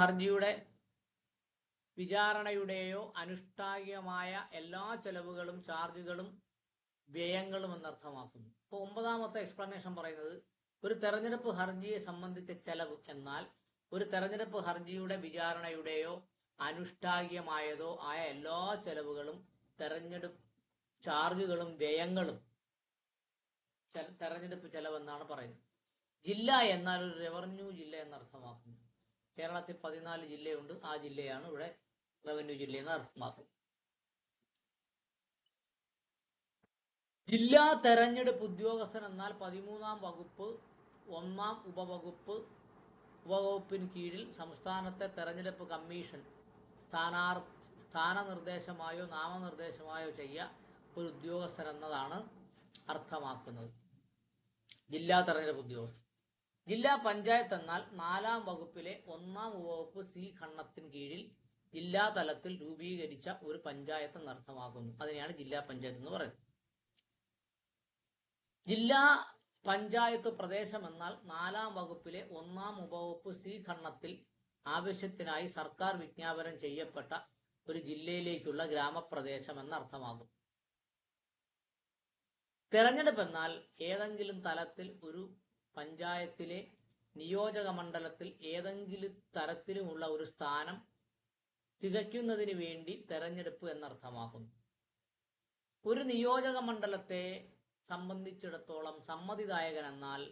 ഹർജിയുടെ വിചാരണയുടെയോ അനുഷ്ഠായികമായ എല്ലാ ചെലവുകളും ചാർജുകളും വ്യയങ്ങളും എന്നർത്ഥമാക്കുന്നു. ഇപ്പോൾ ഒമ്പതാമത്തെ എക്സ്പ്ലനേഷൻ പറയുന്നത് ഒരു തെരഞ്ഞെടുപ്പ് ഹർജിയെ സംബന്ധിച്ച ചെലവ് എന്നാൽ ഒരു തെരഞ്ഞെടുപ്പ് ഹർജിയുടെ വിചാരണയുടെയോ അനുഷ്ഠായികമായതോ ആയ എല്ലാ ചെലവുകളും തെരഞ്ഞെടുപ്പ് ചാർജുകളും വ്യയങ്ങളും തെരഞ്ഞെടുപ്പ് ചെലവെന്നാണ് പറയുന്നത്. ജില്ല എന്നാൽ ഒരു റവന്യൂ ജില്ല എന്നർത്ഥമാക്കുന്നു. കേരളത്തിൽ പതിനാല് ജില്ലയുണ്ട്. ആ ജില്ലയാണ് ഇവിടെ റവന്യൂ ജില്ല എന്ന് അർത്ഥമാക്കുന്നത്. ജില്ലാ തെരഞ്ഞെടുപ്പ് ഉദ്യോഗസ്ഥൻ എന്നാൽ പതിമൂന്നാം വകുപ്പ് ഒന്നാം ഉപവകുപ്പ് ഉപവകുപ്പിന് കീഴിൽ സംസ്ഥാനത്തെ തെരഞ്ഞെടുപ്പ് കമ്മീഷൻ സ്ഥാനാർ സ്ഥാനനിർദ്ദേശമായോ നാമനിർദ്ദേശമായോ ചെയ്യ ഒരു ഉദ്യോഗസ്ഥൻ എന്നതാണ് അർത്ഥമാക്കുന്നത്. ജില്ലാ തെരഞ്ഞെടുപ്പ് ഉദ്യോഗസ്ഥൻ. ജില്ലാ പഞ്ചായത്ത് എന്നാൽ നാലാം വകുപ്പിലെ ഒന്നാം ഉപവകുപ്പ് സി ഖണ്ണത്തിന് കീഴിൽ ജില്ലാ തലത്തിൽ രൂപീകരിച്ച ഒരു പഞ്ചായത്ത് എന്നർത്ഥമാക്കുന്നു അതിനെയാണ് ജില്ലാ പഞ്ചായത്ത് എന്ന് പറയുന്നത്. ജില്ലാ പഞ്ചായത്ത് പ്രദേശം എന്നാൽ നാലാം വകുപ്പിലെ ഒന്നാം ഉപവകുപ്പ് സി ഖണ്ണത്തിൽ ആവശ്യത്തിനായി സർക്കാർ വിജ്ഞാപനം ചെയ്യപ്പെട്ട ഒരു ജില്ലയിലേക്കുള്ള ഗ്രാമപ്രദേശം എന്നർത്ഥമാകും തെരഞ്ഞെടുപ്പ് എന്നാൽ ഏതെങ്കിലും തലത്തിൽ ഒരു പഞ്ചായത്തിലെ നിയോജക മണ്ഡലത്തിൽ ഏതെങ്കിലും തരത്തിലുമുള്ള ഒരു സ്ഥാനം തികയ്ക്കുന്നതിന് വേണ്ടി തെരഞ്ഞെടുപ്പ് എന്നർത്ഥമാക്കുന്നു. ഒരു നിയോജക മണ്ഡലത്തെ സംബന്ധിച്ചിടത്തോളം സമ്മതിദായകൻ എന്നാൽ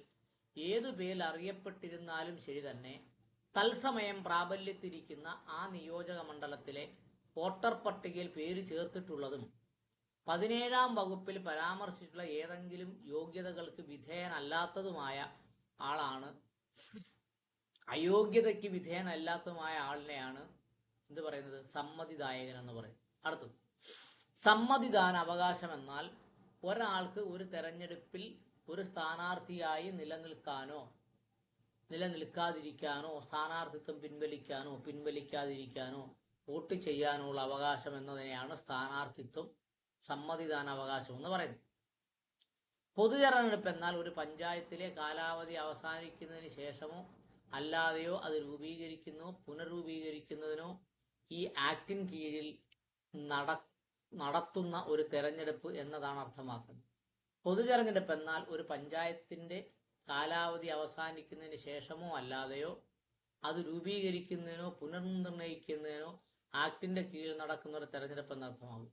ഏതു പേരിൽ അറിയപ്പെട്ടിരുന്നാലും ശരി തന്നെ തത്സമയം പ്രാബല്യത്തിരിക്കുന്ന ആ നിയോജക മണ്ഡലത്തിലെ വോട്ടർ പട്ടികയിൽ പേര് ചേർത്തിട്ടുള്ളതും പതിനേഴാം വകുപ്പിൽ പരാമർശിച്ചിട്ടുള്ള ഏതെങ്കിലും യോഗ്യതകൾക്ക് വിധേയനല്ലാത്തതുമായ ആളാണ് അയോഗ്യതയ്ക്ക് വിധേയനല്ലാത്തതുമായ ആളിനെയാണ് എന്ത് പറയുന്നത്? സമ്മതിദായകൻ എന്ന് പറയും അടുത്തത്. സമ്മതിദാന അവകാശം എന്നാൽ ഒരാൾക്ക് ഒരു തെരഞ്ഞെടുപ്പിൽ ഒരു സ്ഥാനാർത്ഥിയായി നിലനിൽക്കാനോ നിലനിൽക്കാതിരിക്കാനോ സ്ഥാനാർത്ഥിത്വം പിൻവലിക്കാനോ പിൻവലിക്കാതിരിക്കാനോ വോട്ട് ചെയ്യാനുള്ള അവകാശം എന്നതിനെയാണ് സ്ഥാനാർത്ഥിത്വം സമ്മതിദാന അവകാശം എന്ന് പറയുന്നത് പൊതുതെരഞ്ഞെടുപ്പ് എന്നാൽ ഒരു പഞ്ചായത്തിലെ കാലാവധി അവസാനിക്കുന്നതിന് ശേഷമോ അല്ലാതെയോ അത് രൂപീകരിക്കുന്നോ പുനർരൂപീകരിക്കുന്നതിനോ ഈ ആക്ടിൻ കീഴിൽ നട നടത്തുന്ന ഒരു തെരഞ്ഞെടുപ്പ് എന്നതാണ് അർത്ഥമാക്കുന്നത്. പൊതുതെരഞ്ഞെടുപ്പ് എന്നാൽ ഒരു പഞ്ചായത്തിന്റെ കാലാവധി അവസാനിക്കുന്നതിന് ശേഷമോ അല്ലാതെയോ അത് രൂപീകരിക്കുന്നതിനോ പുനർനിർണയിക്കുന്നതിനോ ആക്ടിന്റെ കീഴിൽ നടക്കുന്ന ഒരു തെരഞ്ഞെടുപ്പ് എന്നർത്ഥമാകും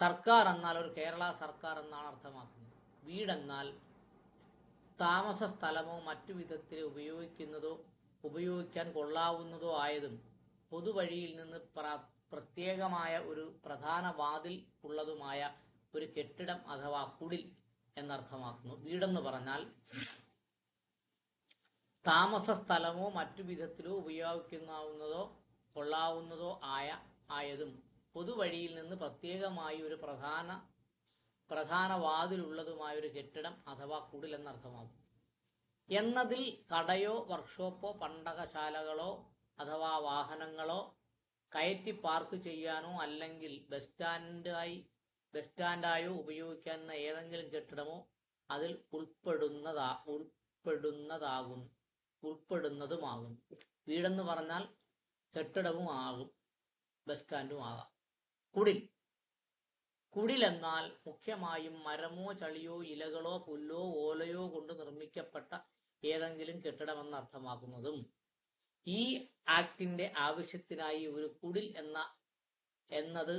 സർക്കാർ എന്നാൽ ഒരു കേരള സർക്കാർ എന്നാണ് അർത്ഥമാക്കുന്നത്. വീടെന്നാൽ താമസ സ്ഥലമോ മറ്റു വിധത്തിൽ ഉപയോഗിക്കുന്നതോ ഉപയോഗിക്കാൻ കൊള്ളാവുന്നതോ ആയതും പൊതുവഴിയിൽ നിന്ന് പ്രത്യേകമായ ഒരു പ്രധാന വാതിൽ ഉള്ളതുമായ ഒരു കെട്ടിടം അഥവാ കുടിൽ എന്നർത്ഥമാക്കുന്നു. വീടെന്ന് പറഞ്ഞാൽ താമസ സ്ഥലമോ മറ്റു വിധത്തിലോ ഉപയോഗിക്കുന്നതോ കൊള്ളാവുന്നതോ ആയ ആയതും പൊതുവഴിയിൽ നിന്ന് പ്രത്യേകമായി ഒരു പ്രധാന പ്രധാന വാതിലുള്ളതുമായ ഒരു കെട്ടിടം അഥവാ കുടിൽ എന്നർത്ഥമാകും എന്നതിൽ കടയോ വർക്ക്ഷോപ്പോ പണ്ടകശാലകളോ അഥവാ വാഹനങ്ങളോ കയറ്റി പാർക്ക് ചെയ്യാനോ അല്ലെങ്കിൽ ബസ് സ്റ്റാൻഡായി ബസ് സ്റ്റാൻഡായോ ഉപയോഗിക്കാവുന്ന ഏതെങ്കിലും കെട്ടിടമോ അതിൽ ഉൾപ്പെടുന്നതാ ഉൾപ്പെടുന്നതാകും ഉൾപ്പെടുന്നതുമാകും. വീടെന്ന് പറഞ്ഞാൽ കെട്ടിടവും ആകും ബസ് സ്റ്റാൻഡും ആകാം. കുടിൽ. എന്നാൽ മുഖ്യമായും മരമോ ചളിയോ ഇലകളോ പുല്ലോ ഓലയോ കൊണ്ട് നിർമ്മിക്കപ്പെട്ട ഏതെങ്കിലും കെട്ടിടമെന്ന് അർത്ഥമാക്കുന്നതും ഈ ആക്ടിന്റെ ആവശ്യത്തിനായി ഒരു കുടിൽ എന്ന എന്നത്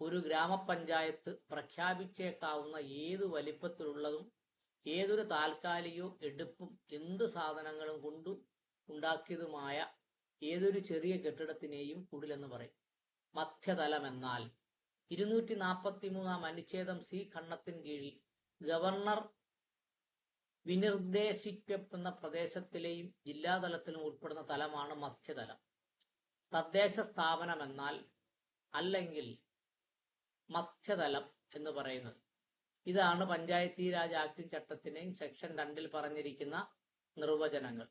ഒരു ഗ്രാമപഞ്ചായത്ത് പ്രഖ്യാപിച്ചേക്കാവുന്ന ഏതു വലിപ്പത്തിലുള്ളതും ഏതൊരു താൽക്കാലികയോ എടുപ്പും എന്ത് സാധനങ്ങളും കൊണ്ടു ഉണ്ടാക്കിയതുമായ ഏതൊരു ചെറിയ കെട്ടിടത്തിനെയും കുടിലെന്ന് പറയും. മധ്യതലം എന്നാൽ ഇരുന്നൂറ്റി നാൽപ്പത്തി മൂന്നാം അനുച്ഛേദം സി ഖണ്ണത്തിന് കീഴിൽ ഗവർണർ വിനിർദ്ദേശിക്കപ്പെടുന്ന പ്രദേശത്തിലെയും ജില്ലാതലത്തിലും ഉൾപ്പെടുന്ന തലമാണ് മധ്യതലം. തദ്ദേശ സ്ഥാപനം എന്നാൽ അല്ലെങ്കിൽ മധ്യതലം എന്ന് പറയുന്നത്. ഇതാണ് പഞ്ചായത്തി രാജ് ആക്ട് ചട്ടത്തിനെയും സെക്ഷൻ രണ്ടിൽ പറഞ്ഞിരിക്കുന്ന നിർവചനങ്ങൾ.